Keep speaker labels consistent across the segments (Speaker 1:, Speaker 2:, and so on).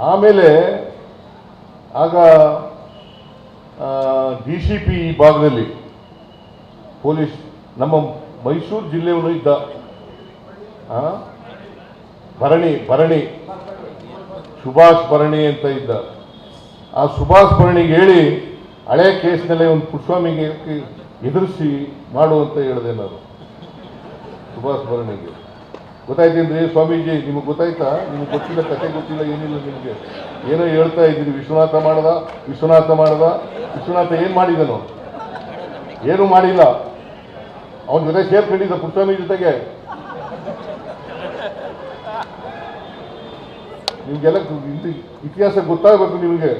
Speaker 1: ಆಮೇಲೆ ಆಗ D C P ಈ ಭಾಗದಲ್ಲಿ ಪೊಲೀಸ್, ನಮ್ಮ ಮೈಸೂರು ಜಿಲ್ಲೆಯವನು ಇದ್ದ? ಭರಣಿ ಭರಣಿ, ಸುಭಾಷ್ ಭರಣಿ ಅಂತ ಇದ್ದ ಆ ಸುಭಾಷ್ ಭರಣಿಗೆ ಹೇಳಿ, ಹಳೆ ಕೇಸ್ನಲ್ಲೇ ಒಂದು ಪುಟ್ಸ್ವಾಮಿಗೆ ಎದುರಿಸಿ ಮಾಡು ಅಂತ ಹೇಳಿದೆ ನಾನು, ಸುಭಾಷ್ ಭರಣಿಗೆ ಗೊತ್ತಾಯ್ತೇನ್ರಿ ಸ್ವಾಮೀಜಿ, ನಿಮಗೆ ಗೊತ್ತಾಯ್ತಾ? ನಿಮಗೆ ಗೊತ್ತಿಲ್ಲ, ಕತೆ ಗೊತ್ತಿಲ್ಲ, ಏನಿಲ್ಲ ನಿಮಗೆ. ಏನೋ ಹೇಳ್ತಾ ಇದ್ದೀನಿ ವಿಶ್ವನಾಥ ಮಾಡ್ದ ವಿಶ್ವನಾಥ ಮಾಡ್ದ, ವಿಶ್ವನಾಥ ಏನು ಮಾಡಿದನು? ಏನು ಮಾಡಿಲ್ಲ. ಅವನ ಜೊತೆ ಸೇರ್ಕೊಂಡಿದ್ದ ಪುಟ್ಟಸ್ವಾಮಿ ಜೊತೆಗೆ. ನಿಮಗೆಲ್ಲ ಇತಿಹಾಸ ಗೊತ್ತಾಗಬೇಕು ನಿಮಗೆ.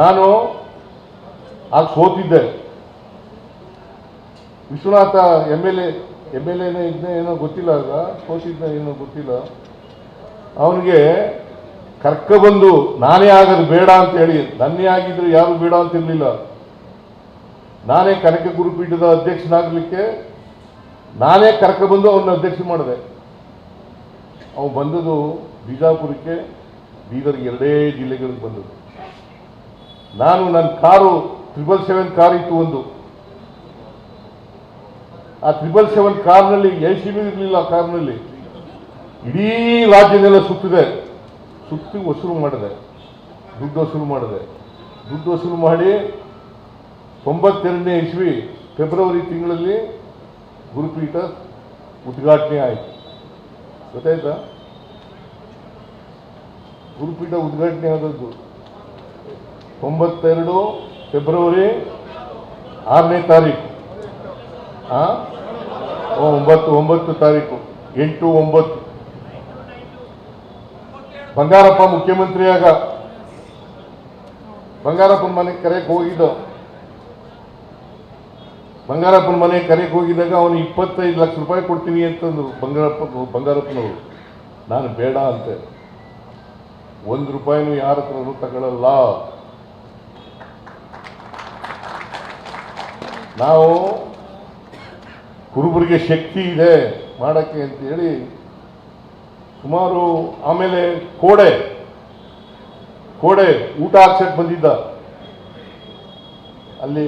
Speaker 1: ನಾನು ಆಗ ಸೋತಿದ್ದೆ. Vishwanath M L A M L ಎನ ಇದ್ದ ಏನೋ ಗೊತ್ತಿಲ್ಲ ಆಗ ಸೋತಿದ್ದ ಏನೋ ಗೊತ್ತಿಲ್ಲ. ಅವನಿಗೆ ಕರ್ಕೊಬಂದು ನಾನೇ ಆಗೋದು ಬೇಡ ಅಂತ ಹೇಳಿ, ನನ್ನೇ ಆಗಿದ್ರು ಯಾರು ಬೇಡ ಅಂತ ಇರಲಿಲ್ಲ. ನಾನೇ ಕನಕ ಗುರುಪೀಠದ ಅಧ್ಯಕ್ಷನಾಗಲಿಕ್ಕೆ ನಾನೇ ಕರ್ಕೊಬಂದು ಅವನ ಅಧ್ಯಕ್ಷ ಮಾಡಿದೆ. ಅವನು ಬಂದದ್ದು ಬಿಜಾಪುರಕ್ಕೆ ಬೀದರ್ ಎರಡೇ ಜಿಲ್ಲೆಗಳಿಗೆ ಬಂದದ್ದು. ನಾನು ನನ್ನ ಕಾರು ತ್ರಿಬಲ್ ಸೆವೆನ್ ಕಾರ್ ಇತ್ತು ಒಂದು. ಆ ತ್ರಿಬಲ್ ಸೆವೆನ್ ಕಾರ್ನಲ್ಲಿ ಎ ಸಿ ಬಿ ಇರಲಿಲ್ಲ ಆ ಕಾರ್ನಲ್ಲಿ. ಇಡೀ ರಾಜ್ಯದೆಲ್ಲ ಸುತ್ತಿದೆ. ಸುತ್ತಿ ವಸೂಲು ಮಾಡಿದೆ. ದುಡ್ಡು ವಸೂಲು ಮಾಡಿದೆ. ದುಡ್ಡು ವಸೂಲು ಮಾಡಿ ತೊಂಬತ್ತೆರಡನೇ ಇಸ್ವಿ ಫೆಬ್ರವರಿ ತಿಂಗಳಲ್ಲಿ ಗುರುಪೀಠ ಉದ್ಘಾಟನೆ ಆಯಿತು. ಗೊತ್ತಾಯ್ತಾ? ಗುರುಪೀಠ ಉದ್ಘಾಟನೆ ಆದದ್ದು ತೊಂಬತ್ತೆರಡು ಫೆಬ್ರವರಿ ಆರನೇ ತಾರೀಕು. ಆ? ಒಂಬತ್ತು ಒಂಬತ್ತು ತಾರೀಕು, ಎಂಟು, ಒಂಬತ್ತು. ಬಂಗಾರಪ್ಪ ಮುಖ್ಯಮಂತ್ರಿಯಾಗ. ಬಂಗಾರಪ್ಪನ ಮನೆ ಕರೆಗೆ ಹೋಗಿದ್ದ. ಬಂಗಾರಪ್ಪನ ಮನೆ ಕರೆಗೆ ಹೋಗಿದ್ದಾಗ ಅವನು ಇಪ್ಪತ್ತೈದು ಲಕ್ಷ ರೂಪಾಯಿ ಕೊಡ್ತೀನಿ ಅಂತಂದ್ರು ಬಂಗಾರಪ್ಪ, ಬಂಗಾರಪ್ಪನವರು. ನಾನು ಬೇಡ ಅಂತೆ. ಒಂದು ರೂಪಾಯಿನೂ ಯಾರ ಹತ್ರನೂ ತಗೊಳ್ಳಲ್ಲ ನಾವು ಕುರುಬರಿಗೆ ಶಕ್ತಿ ಇದೆ ಮಾಡೋಕ್ಕೆ ಅಂತೇಳಿ ಸುಮಾರು ಆಮೇಲೆ ಕೋಡೆ ಕೋಡೆ ಊಟ ಹಾಕ್ಸಕ್ಕೆ ಬಂದಿದ್ದ. ಅಲ್ಲಿ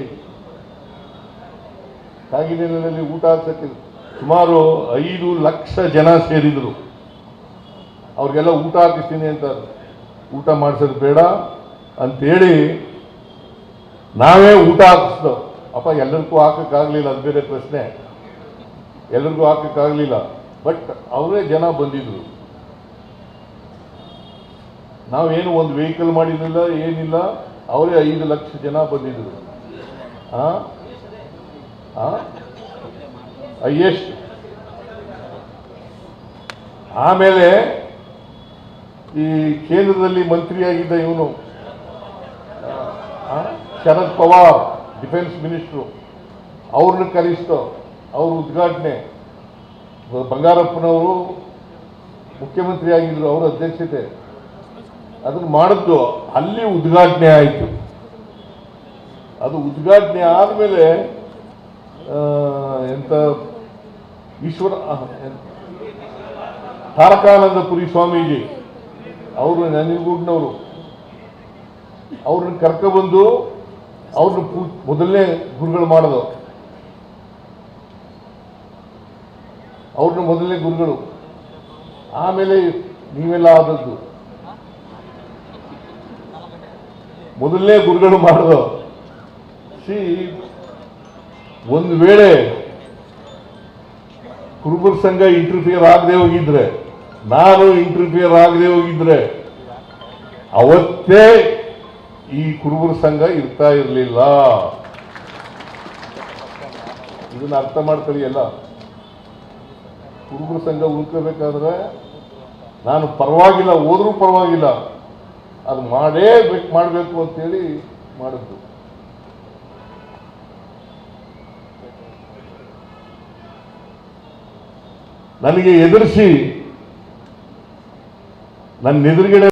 Speaker 1: ಕಾಗಿನೆಲೆಯಲ್ಲಿ ಊಟ ಹಾಕ್ಸಕ್ಕೆ ಸುಮಾರು ಐದು ಲಕ್ಷ ಜನ ಸೇರಿದರು. ಅವ್ರಿಗೆಲ್ಲ ಊಟ ಹಾಕಿಸ್ತೀನಿ ಅಂತ ಊಟ ಮಾಡಿಸೋದು ಬೇಡ ಅಂತೇಳಿ ನಾವೇ ಊಟ ಹಾಕಿಸ್ದು. ಅಪ್ಪ ಎಲ್ಲರಿಗೂ ಹಾಕಕ್ಕಾಗಲಿಲ್ಲ, ಅದು ಬೇರೆ ಪ್ರಶ್ನೆ. ಎಲ್ಲರಿಗೂ ಹಾಕಕ್ಕಾಗಲಿಲ್ಲ. ಬಟ್ ಅವರೇ ಜನ ಬಂದಿದ್ರು. ನಾವೇನು ಒಂದು ವೆಹಿಕಲ್ ಮಾಡಿರಲಿಲ್ಲ ಏನಿಲ್ಲ, ಅವರೇ ಐದು ಲಕ್ಷ ಜನ ಬಂದಿದ್ರು? ಹೈಯೆಸ್ಟ್ ಆಮೇಲೆ ಈ ಕೇಂದ್ರದಲ್ಲಿ ಮಂತ್ರಿಯಾಗಿದ್ದ ಇವನು. Sharad Pawar, defence minister. ಅವ್ರನ್ನ ಕರೆಸ್ತು ಅವ್ರ ಉದ್ಘಾಟನೆ. ಬಂಗಾರಪ್ಪನವರು ಮುಖ್ಯಮಂತ್ರಿ ಆಗಿದ್ರು ಅವರ ಅಧ್ಯಕ್ಷತೆ. ಅದನ್ನು ಮಾಡಿದ್ದು ಅಲ್ಲಿ ಉದ್ಘಾಟನೆ ಆಯಿತು. ಅದು ಉದ್ಘಾಟನೆ ಆದಮೇಲೆ ಎಂತ ಈಶ್ವರ ತಾರಕಾನಂದಪುರಿ ಸ್ವಾಮೀಜಿ, ಅವರು ನನಗೂಡ್ನವರು. ಅವ್ರನ್ನ ಕರ್ಕೊಬಂದು ಅವ್ರನ್ನ ಮೊದಲನೇ ಗುರುಗಳು ಮಾಡೋದು ಅವ್ರನ್ನ ಮೊದಲನೇ ಗುರುಗಳು. ಆಮೇಲೆ ನೀವೆಲ್ಲ ಆದದ್ದು ಮೊದಲನೇ ಗುರುಗಳು ಮಾಡೋದು. ಸಿ ಒಂದು ವೇಳೆ ಕುರುಬರ ಸಂಘ ಇಂಟರ್ಫಿಯರ್ ಆಗದೆ ಹೋಗಿದ್ರೆ, ನಾನು ಇಂಟರ್ಫಿಯರ್ ಆಗದೆ ಹೋಗಿದ್ರೆ, ಅವತ್ತೇ ಈ ಕುರುಬರ ಸಂಘ ಇರ್ತಾ ಇರಲಿಲ್ಲ. ಇದನ್ನ ಅರ್ಥ ಮಾಡ್ಕೊಳ್ಳಿ ಎಲ್ಲ. ಕುರುಬರ ಸಂಘ ಉಳ್ಕೋಬೇಕಾದ್ರೆ ನಾನು ಪರವಾಗಿಲ್ಲ, ಹೋದ್ರೂ ಪರವಾಗಿಲ್ಲ. ಅದು ಮಾಡೇ ಬೇಕು ಮಾಡಬೇಕು ಅಂತೇಳಿ ಮಾಡಿದ್ದು. ನನಗೆ ಎದುರಿಸಿ, ನನ್ನ ಎದುರುಗಡೆ